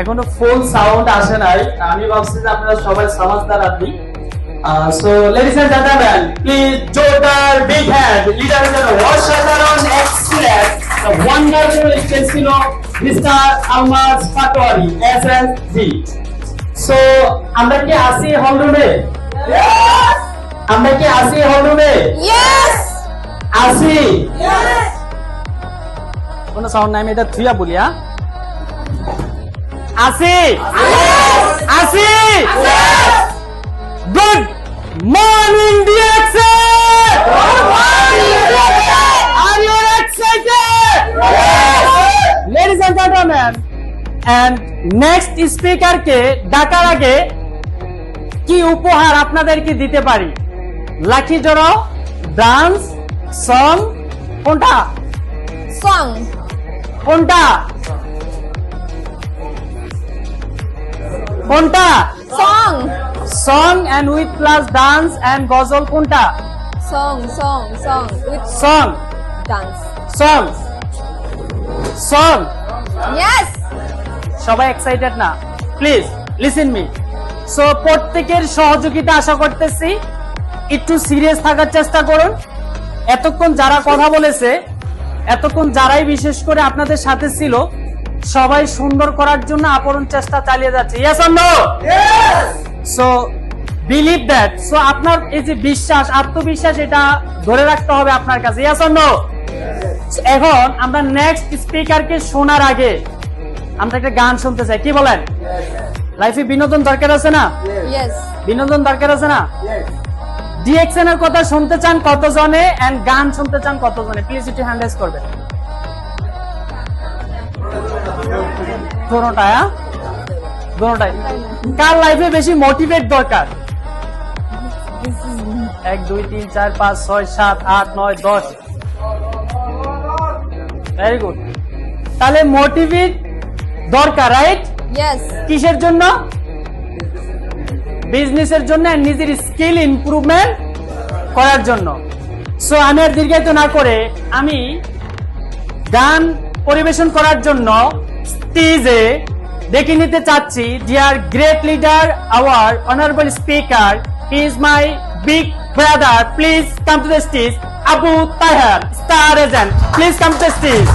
এখনও full sound আসে নাই। আমি ভাবছি যে আপনারা সবাই সমাজদার আপনি so ladies and gentleman please জোরদার বিগ হ্যান্ড লিডার ইজ অসাধারণ excellent wonderful স্টেসিনো mister Almaz Patwari SSG so আমরা কি আসি হল রুমে আমরা কি আসি হল রুমে! আসি কোনো সাউন্ড নাই আমি এটা থুইয়া বলি হ্যাঁ? আসি আসি good morning DXA are you excited ladies and gentleman and next স্পিকারকে ডাকার আগে কি উপহার আপনাদেরকে দিতে পারি? লাকি জড়ো ডান্স সং কোনটা? Song. কোনটা? কোনটা Song. Song and with plus dance and ghazal কোনটা Song, song, song. With song dance. Song song Yes! সবাই এক্সাইটেড না প্লিজ লিসেন মি সো প্রত্যেকের সহযোগিতা আশা করতেছি একটু সিরিয়াস থাকার চেষ্টা করুন এতক্ষণ যারা কথা বলেছে এতক্ষণ যারাই বিশেষ করে আপনাদের সাথে ছিল সবাই সুন্দর করার জন্য আপরণ চেষ্টা চালিয়ে যাচ্ছে। Yes or no so believe that so আপনার এই যে বিশ্বাস আত্মবিশ্বাস এটা ধরে রাখতে হবে আপনার কাছে। ইয়েস অর নো এখন আমরা নেক্সট স্পিকারকে শোনার আগে আমরা একটা গান শুনতে চাই। কি বলেন? লাইফে বিনোদন দরকার আছে না? বিনোদন দরকার আছে না? ডিএক্সএন এর কথা শুনতে চান কতজনে? এন্ড গান শুনতে চান কতজনে? প্লিজ একটু হ্যান্ড রেজ করবেন। দোনোটা হ্যাঁ দোনোটাই কার লাইফে বেশি মোটিভেট দরকার? এক দুই তিন চার পাঁচ ছয় সাত আট নয় দশ। ভেরি গুড তাহলে মোটিভেট দরকার রাইট কিসের জন্য? বিজনেসের জন্য নিজের স্কিল ইমপ্রুভমেন্ট করার জন্য। সো আমি আর দীর্ঘায়িত না করে আমি গান পরিবেশন করার জন্য স্টেজে দেখে নিতে চাচ্ছি dear great leader our honourable speaker is my big brother please come to the stage Abu Taher star agent please come to the stage